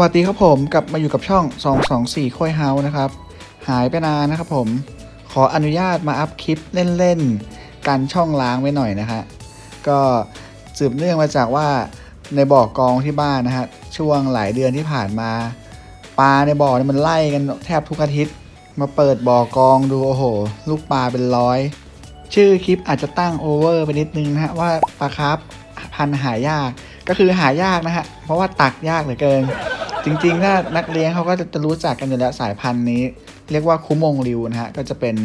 วัสดีครับผมกลับมาอยู่กับช่อง 224ค่อยเฮานะครับ หายไปนานนะครับผม ขออนุญาตมาอัพคลิปเล่นๆกันช่องล้างไว้หน่อยนะฮะก็สืบเนื่องมาจากว่าในบ่อกองที่บ้านนะฮะช่วงหลายเดือนที่ผ่านมา ปลาในบ่อเนี่ยมันไล่กันแทบทุกอาทิตย์ มาเปิดบ่อกองดูโอ้โห ลูกปลาเป็นร้อย ชื่อคลิปอาจจะตั้งโอเวอร์ไปนิดนึงนะฮะว่าปลาคร์ฟพันหายากก็คือหายากนะฮะเพราะว่าตักยากเหลือเกิน จริงๆ ถ้านักเลี้ยงเขาก็จะรู้จักกันอยู่แล้วสายพันธุ์นี้ เรียกว่าคุมงริวนะฮะ ก็จะเป็น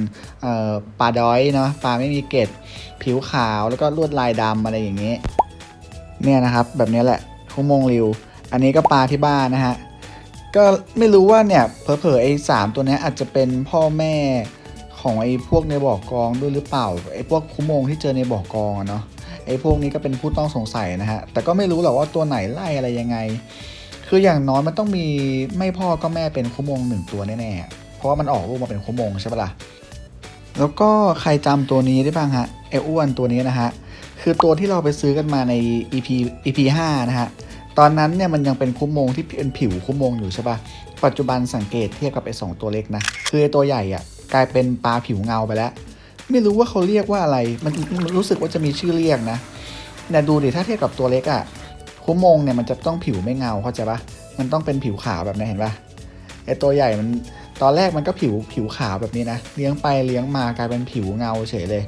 ปลาดอยเนาะปลาไม่มีเกล็ดผิวขาวแล้วก็ลวดลายดำอะไรอย่างเงี้ยเนี่ยนะครับ แบบนี้แหละคุมงริว อันนี้ก็ปลาที่บ้านนะฮะ ก็ไม่รู้ว่าเนี่ยเผลอๆไอ้สามตัวนี้อาจจะเป็นพ่อแม่ของไอ้พวกในบ่อกองด้วยหรือเปล่าไอ้พวกคุมงที่เจอในบ่อกองอะเนาะไอ้พวกนี้ก็เป็นผู้ต้องสงสัยนะฮะแต่ก็ไม่รู้หรอกว่าตัวไหนไล่อะไรยังไง คืออย่างน้อยมันต้องมีไม่พ่อก็แม่เป็นคุมงหนึ่งตัวแน่ๆ เพราะว่ามันออกลูกมาเป็นคุมงใช่ปะล่ะ แล้วก็ใครจำตัวนี้ได้บ้างฮะไอ้อ้วนตัวนี้นะฮะ คือตัวที่เราไปซื้อกันมาใน EP EP 5นะฮะ ตอนนั้นเนี่ยมันยังเป็นคุ้มงที่เป็นผิวคุ้มงอยู่ใช่ปะปัจจุบันสังเกตเทียบกับไอ้สองตัวเล็กนะ คือไอ้ตัวใหญ่อะกลายเป็นปลาผิวเงาไปแล้ว ไม่รู้ว่าเขาเรียกว่าอะไร มันรู้สึกว่าจะมีชื่อเรียกนะเนี่ยดูดิถ้าเทียบกับตัวเล็กอะ คุ้มโมงเนี่ยมันจะต้องผิวไม่เงาเข้าใจปะมันต้องเป็นผิวขาวแบบนี้เห็นปะไอตัวใหญ่มันตอนแรกมันก็ผิวผิวขาวแบบนี้นะ เลี้ยงไปเลี้ยงมากลายเป็นผิวเงาเฉยเลย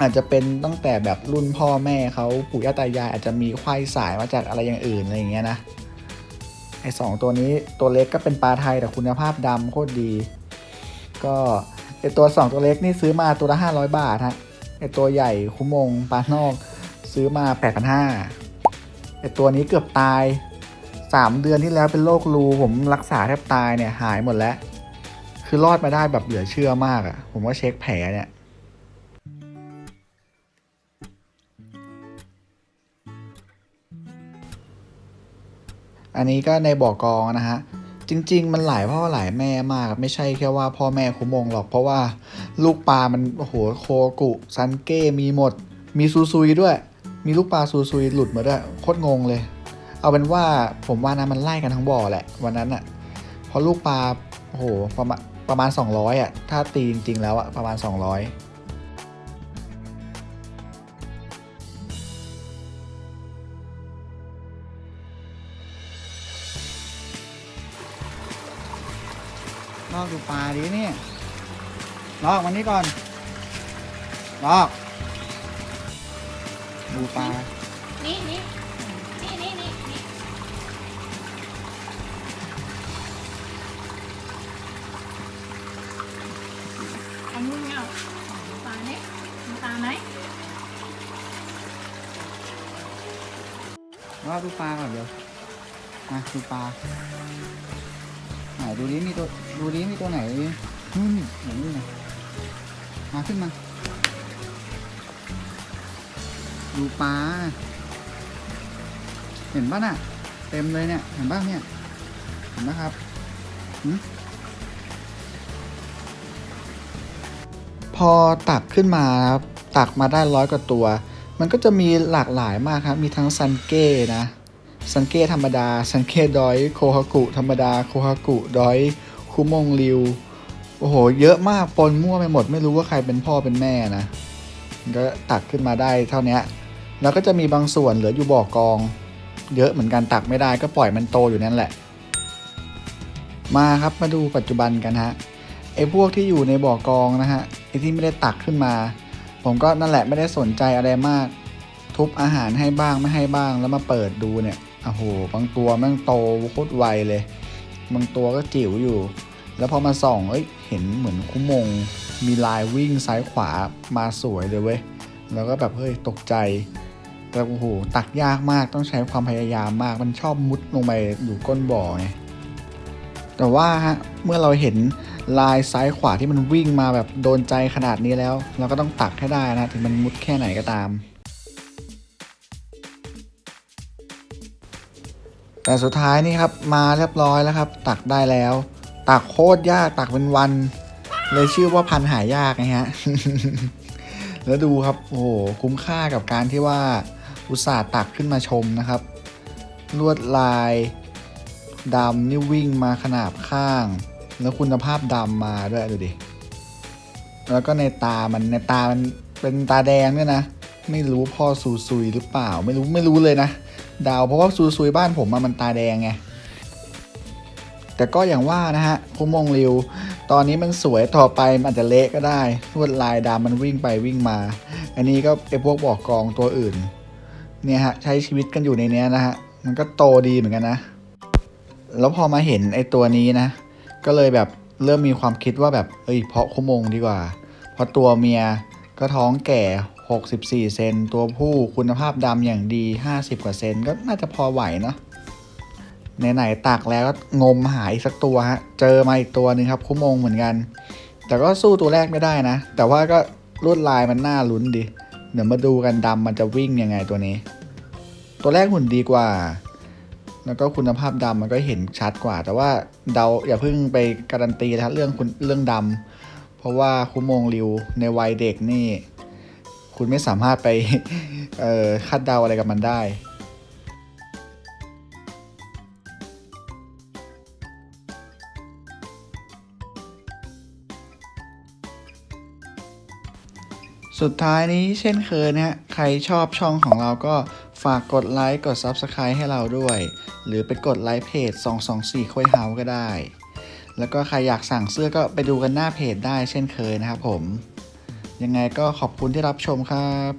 อาจจะเป็นตั้งแต่แบบรุ่นพ่อแม่เขาปู่ย่าตายายอาจจะมีควายสายมาจากอะไรอย่างอื่นอะไรอย่างเงี้ยนะไอสองตัวนี้ตัวเล็กก็เป็นปลาไทยแต่คุณภาพดำโคตรดี ก็ไอตัวสองตัวเล็กนี่ซื้อมาตัวละห้าร้อยบาทฮะไอตัวใหญ่คุ้มงปลานอกซื้อมาแปดพันห้า ไอตัวนี้เกือบตายสามเดือนที่แล้วเป็นโรครูผมรักษาแทบตายเนี่ยหายหมดแล้ว คือรอดมาได้แบบเหลือเชื่อมากอะ่ะ ผมก็เช็คแผลเนี่ยอันนี้ก็ในบ่อกองนะฮะ จริง ๆ มันหลายพ่อหลายแม่มาก ไม่ใช่แค่ว่าพ่อแม่คุมงหรอก เพราะว่าลูกปลามันโอ้โหโคกุซันเก้มีหมด มีซูซุยด้วย มีลูกปลาซูซุยหลุดมาด้วยโคตรงงเลย เอาเป็นว่าผมว่านะมันไล่กันทั้งบ่อแหละ วันนั้นอะเพราะลูกปลาโอ้โหประมาณประมาณ 200อะถ้าตีจริง ๆ แล้วอะประมาณ 200ลอกดูปลาดิเนี่ยลอกมันนี้ก่อนลอก ดูปลา นี่นี่นี่นี่นี่นี่อันนี้เงาดูปลาเนี่ยดูปลาไหมลอกดูปลาก่อนเดี๋ยวมาดูปลาไหนดูดิมีตัว ดูดิมีตัวไหนนู่นไหนนี่นะมาขึ้นมา ดูปลา เห็นป่ะน่ะ เต็มเลยเนี่ย เห็นป่ะเนี่ย เห็นไหมครับพอตักขึ้นมาครับ ตักมาได้ร้อยกว่าตัว มันก็จะมีหลากหลายมากครับ มีทั้งซันเก้นะ ซันเก้ธรรมดา ซันเก้ดอย โคฮากุ ธรรมดา โคฮากุ ดอย คุมงริว โอ้โห เยอะมาก ปนมั่วไปหมด ไม่รู้ว่าใครเป็นพ่อเป็นแม่นะ ก็ตักขึ้นมาได้เท่านี้ แล้วก็จะมีบางส่วนเหลืออยู่บ่อกอง เยอะเหมือนกันตักไม่ได้ก็ปล่อยมันโตอยู่นั่นแหละ มาครับมาดูปัจจุบันกันฮะไอ้พวกที่อยู่ในบ่อกองนะฮะไอ้ที่ไม่ได้ตักขึ้นมา ผมก็นั่นแหละไม่ได้สนใจอะไรมาก ทุบอาหารให้บ้างไม่ให้บ้างแล้วมาเปิดดูเนี่ยโอ้โหบางตัวม่งโตโคตรไวเลย บางตัวก็จิ๋วอยู่ แล้วพอมาส่องเอ้ยเห็นเหมือนคุ้มง มีลายวิ่งซ้ายขวามาสวยเลยเว้ยแล้วก็แบบเฮ้ยตกใจ แต่โอ้โหตักยากมากต้องใช้ความพยายามมาก มันชอบมุดลงไปอยู่ก้นบ่อไงแต่ว่าฮะเมื่อเราเห็นลายซ้ายขวาที่มันวิ่งมาแบบโดนใจขนาดนี้แล้ว เราก็ต้องตักให้ได้นะ ถึงมันมุดแค่ไหนก็ตาม แต่สุดท้ายนี่ครับมาเรียบร้อยแล้วครับ ตักได้แล้ว ตักโคตรยากตักเป็นวัน เลยชื่อว่าพันหายากไงฮะแล้วดูครับ โอ้โห คุ้มค่ากับการที่ว่า อุตส่าห์ตักขึ้นมาชมนะครับ ลวดลายดำนี่วิ่งมาขนาบข้าง แล้วคุณภาพดำมาด้วยดูดิ แล้วก็ในตามันในตามันเป็นตาแดงด้วยนะ ไม่รู้พ่อซูซุยหรือเปล่า ไม่รู้ไม่รู้เลยนะดาวเพราะว่าซูซุยบ้านผมมันตาแดงไงแต่ก็อย่างว่านะฮะคุณมงริว ตอนนี้มันสวยต่อไปมันอาจจะเละก็ได้ลวดลายดำมันวิ่งไปวิ่งมา อันนี้ก็ไอพวกบอกกองตัวอื่น เนี่ยฮะใช้ชีวิตกันอยู่ในเนี้ยนะฮะมันก็โตดีเหมือนกันนะ แล้วพอมาเห็นไอ้ตัวนี้นะ ก็เลยแบบเริ่มมีความคิดว่าแบบเอ้ยเพาะคุมงดีกว่า เพราะตัวเมียก็ท้องแก่ 64 เซนตัวผู้คุณภาพดำอย่างดี 50 กว่าเซนก็น่าจะพอไหวเนาะไหนๆตักแล้วก็งมหาอีกสักตัวฮะ เจอมาอีกตัวหนึงครับ คุมงเหมือนกัน แต่ก็สู้ตัวแรกไม่ได้นะ แต่ว่าก็ลวดลายมันน่าลุ้นดี เดี๋ยวมาดูกันดำมันจะวิ่งยังไงตัวนี้ ตัวแรกหุ่นดีกว่า แล้วก็คุณภาพดำมันก็เห็นชัดกว่า แต่ว่าเดาอย่าเพิ่งไปการันตีนะเรื่องคุณเรื่องดำเพราะว่าคุโมงริวในวัยเด็กนี่ คุณไม่สามารถไปคาดเดาอะไรกับมันได้ สุดท้ายนี้เช่นเคยนะฮะ ใครชอบช่องของเราก็ฝากกดไลค์ กด Subscribe ให้เราด้วย หรือไปกดไลค์เพจ 224ค่อยเฮาก็ได้ แล้วก็ใครอยากสั่งเสื้อก็ไปดูกันหน้าเพจได้เช่นเคยนะครับผม ยังไงก็ขอบคุณที่รับชมครับ